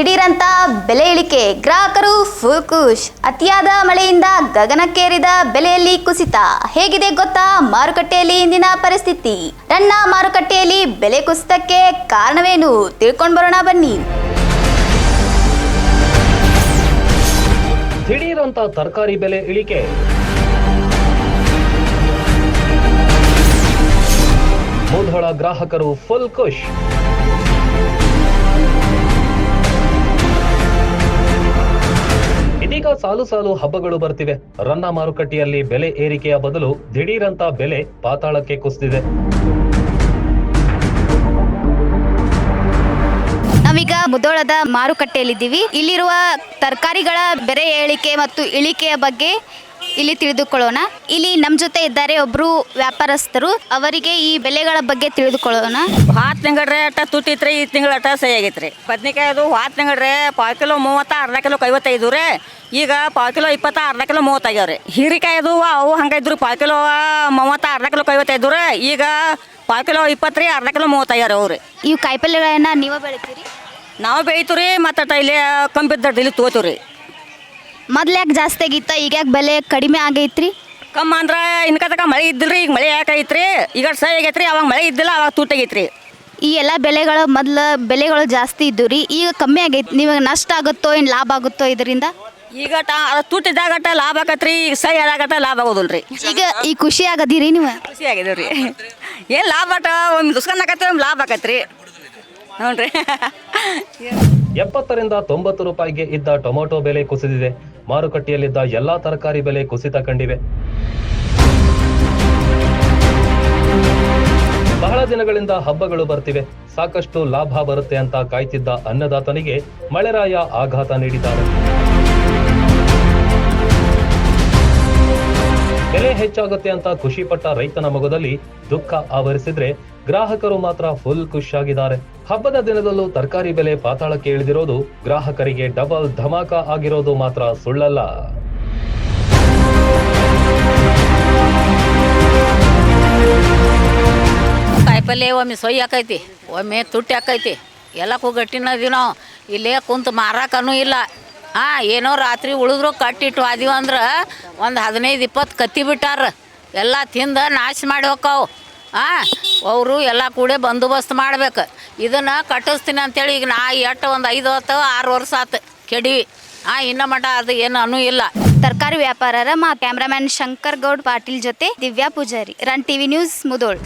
ದಿಢೀರಂತ ಬೆಲೆ ಇಳಿಕೆ, ಗ್ರಾಹಕರು ಫುಲ್ ಖುಷ್ ಅತಿಯಾದ ಮಳೆಯಿಂದ ಗಗನಕ್ಕೇರಿದ ಬೆಲೆಯಲ್ಲಿ ಕುಸಿತ. ಹೇಗಿದೆ ಗೊತ್ತಾ? ಮಾರುಕಟ್ಟೆಯಲ್ಲಿ ಇಂದಿನ ಪರಿಸ್ಥಿತಿ. ರನ್ನ ಮಾರುಕಟ್ಟೆಯಲ್ಲಿ ಬೆಲೆ ಕುಸಿತಕ್ಕೆ ಕಾರಣವೇನು? ತಿಳ್ಕೊಂಡು ಬರೋಣ ಬನ್ನಿ. ದಿಢೀರಂತ ತರಕಾರಿ ಬೆಲೆ ಇಳಿಕೆ. ಮುಧೋಳ ಗ್ರಾಹಕರು ಫುಲ್ ಖುಷ್ ಸಾಲು ಸಾಲು ಹಬ್ಬಗಳು ಬರ್ತಿವೆ. ರನ್ನ ಮಾರುಕಟ್ಟೆಯಲ್ಲಿ ಬೆಲೆ ಏರಿಕೆಯ ಬದಲು ದಿಢೀರಂತ ಬೆಲೆ ಪಾತಾಳಕ್ಕೆ ಕುಸಿದಿದೆ. ನಾವೀಗ ಮುದೋಳದ ಮಾರುಕಟ್ಟೆಯಲ್ಲಿದ್ದೀವಿ. ಇಲ್ಲಿರುವ ತರಕಾರಿಗಳ ಬೆಲೆ ಏಳಿಕೆ ಮತ್ತು ಇಳಿಕೆಯ ಬಗ್ಗೆ ಇಲ್ಲಿ ತಿಳಿದುಕೊಳ್ಳೋಣ. ಇಲ್ಲಿ ನಮ್ಮ ಜೊತೆ ಇದ್ದಾರೆ ಒಬ್ರು ವ್ಯಾಪಾರಸ್ಥರು. ಅವರಿಗೆ ಈ ಬೆಲೆಗಳ ಬಗ್ಗೆ ತಿಳಿದುಕೊಳ್ಳೋಣ. ಹಾತ್ ತಿಂಗಳ ಅಟ ತುಟ್ಟಿತ್ರಿ ಈ ತಿಂಗಳ ಅಟ ಸಹಿ ಆಗೈತ್ರಿ ಬದ್ನಿಕಾಯಿ ಅದು ಹಾತ್ ತಿಂಗಳ್ರೆ ಪಾವು ಕಿಲೋ ಮೂವತ್ತ ಅರ್ಧ ಕಿಲೋ ಐವತ್ತೈದು ರೀ. ಈಗ ಪಾವು ಕಿಲೋ ಇಪ್ಪತ್ತ ಅರ್ಧ ಕಿಲೋ ಮೂವತ್ತಾಗ್ಯಾವ ರೀ. ಹೀರಿಕಾಯಿ ಅದು ಅವು ಹಂಗೈದ್ರು ಪಾವು ಕಿಲೋ ಮೂವತ್ತ ಅರ್ಧ ಕಿಲೋ ಐವತ್ತೈದು ರೀ. ಈಗ ಪಾವು ಕಿಲೋ ಇಪ್ಪತ್ತು ರೀ ಅರ್ಧ ಕಿಲೋ ಮೂವತ್ತಾಗ್ಯಾರ ಅವ್ರಿ ಇವು ಕಾಯಿಪಲ್ಯಗಳನ್ನ ನೀವು ಬೆಳಿತೀರಿ? ನಾವು ಬೆಳಿತೀವಿ ರೀ ಮತ್ತು ಇಲ್ಲಿ ಕಂಬಿದ್ದ ಇಲ್ಲಿ ತಗೋತೀವಿ ರೀ ಮೊದ್ಲು ಯಾಕೆ ಜಾಸ್ತಿ ಆಗಿತ್ತ? ಈಗ ಯಾಕೆ ಬೆಲೆ ಕಡಿಮೆ ಆಗೈತ್ರಿ? ಕಮ್ಮ ಅಂದ್ರೆ ಇನ್ಕ ತಕ ಮಳೆ ರೀ ಈಗ ಮಳೆ ಯಾಕೈತ್ರಿ ಈಗ ಸಹಿ ಆಗೈತ್ರಿ ಅವಾಗ ಮಳೆ ಇದ್ದಿಲ್ಲ ಅವಾಗ ತುಟ್ಟಾಗೈತ್ರಿ ಈ ಎಲ್ಲ ಬೆಲೆಗಳು ಮೊದ್ಲು ಬೆಲೆಗಳು ಜಾಸ್ತಿ ಇದ್ದು ರೀ ಈಗ ಕಮ್ಮಿ ಆಗೈತಿ ನಿಮಗೆ ನಷ್ಟ ಆಗುತ್ತೋ ಏನು ಲಾಭ ಆಗುತ್ತೋ ಇದರಿಂದ? ಈಗ ತೂಟಿದಾಗ ಲಾಭ ಆಕತ್ರಿ ಈಗ ಸಹಿ ಆದಾಗಟ ಲಾಭ ಆಗೋದಿಲ್ಲ ರೀ ಈಗ ಈ ಖುಷಿ ಆಗದಿರಿ ನೀವು? ಖುಷಿ ರೀ ಏನು ಲಾಭ ಆಟ ಒಂದು ದುಸ್ಕನ್ ಆಕತ್ರಿ ಒಂದು ಲಾಭ ಆಕತ್ರಿ. ಹ್ಞೂ ರೀ ಎಪ್ಪತ್ತರಿಂದ ತೊಂಬತ್ತು ರೂಪಾಯಿಗೆ ಇದ್ದ ಟೊಮೊಟೊ ಬೆಲೆ ಕುಸಿದಿದೆ. ಮಾರುಕಟ್ಟೆಯಲ್ಲಿದ್ದ ಎಲ್ಲಾ ತರಕಾರಿ ಬೆಲೆ ಕುಸಿತ ಕಂಡಿವೆ. ಬಹಳ ದಿನಗಳಿಂದ ಹಬ್ಬಗಳು ಬರ್ತಿವೆ. ಸಾಕಷ್ಟು ಲಾಭ ಬರುತ್ತೆ ಅಂತ ಕಾಯ್ತಿದ್ದ ಅನ್ನದಾತನಿಗೆ ಮಳೆರಾಯ ಆಘಾತ ನೀಡಿದ್ದಾರೆ. ಬೆಲೆ ಹೆಚ್ಚಾಗುತ್ತೆ ಅಂತ ಖುಷಿಪಟ್ಟ ರೈತನ ಮಗದಲ್ಲಿ ದುಃಖ ಆವರಿಸಿದ್ರೆ ಗ್ರಾಹಕರು ಮಾತ್ರ ಫುಲ್ ಖುಷಿಯಾಗಿದ್ದಾರೆ. ಹಬ್ಬದ ದಿನದಲ್ಲೂ ತರಕಾರಿ ಬೆಲೆ ಪಾತಾಳಕ್ಕೆ ಇಳಿದಿರೋದು ಗ್ರಾಹಕರಿಗೆ ಡಬಲ್ ಧಮಾಕ ಆಗಿರೋದು ಮಾತ್ರ ಸುಳ್ಳಲ್ಲ. ಕಾಯಿಪಲ್ಯ ಒಮ್ಮೆ ಸೊಯ್ ಹಾಕೈತಿ ಒಮ್ಮೆ ತುಟ್ಟಿ ಹಾಕೈತಿ ಎಲ್ಲಕ್ಕೂ ಗಟ್ಟಿನ ದಿನ. ನಾವು ಇಲ್ಲೇ ಕುಂತು ಮಾರಾಕನೂ ಇಲ್ಲ. ಹಾಂ, ಏನೋ ರಾತ್ರಿ ಉಳಿದ್ರು ಕಟ್ಟಿಟ್ಟು ಆದಿವಂದ್ರೆ ಒಂದು ಹದಿನೈದು ಇಪ್ಪತ್ತು ಕತ್ತಿ ಬಿಟ್ಟಾರ. ಎಲ್ಲ ತಿಂದು ನಾಶ ಮಾಡಿ ಹೋಕ್ಕಾವು. ಹಾಂ ಅವರು ಎಲ್ಲ ಕೂಡೆ ಬಂದೋಬಸ್ತ್ ಮಾಡ್ಬೇಕು. ಇದನ್ನು ಕಟ್ಟಿಸ್ತೀನಿ ಅಂತೇಳಿ ಈಗ ನಾ ಎಷ್ಟು ಒಂದು ಐದು ಹೊತ್ತು ಆರು ವರ್ಷ ಆತು ಕೆಡಿವಿ. ಹಾಂ ಇನ್ನ ಮಠ ಅದು ಏನು ಅನು ಇಲ್ಲ. ತರಕಾರಿ ವ್ಯಾಪಾರರ ಮಾ ಕ್ಯಾಮ್ರಾಮ್ಯಾನ್ ಶಂಕರ್ ಗೌಡ್ ಪಾಟೀಲ್ ಜೊತೆ Divya Pujari, run TV news Mudhol.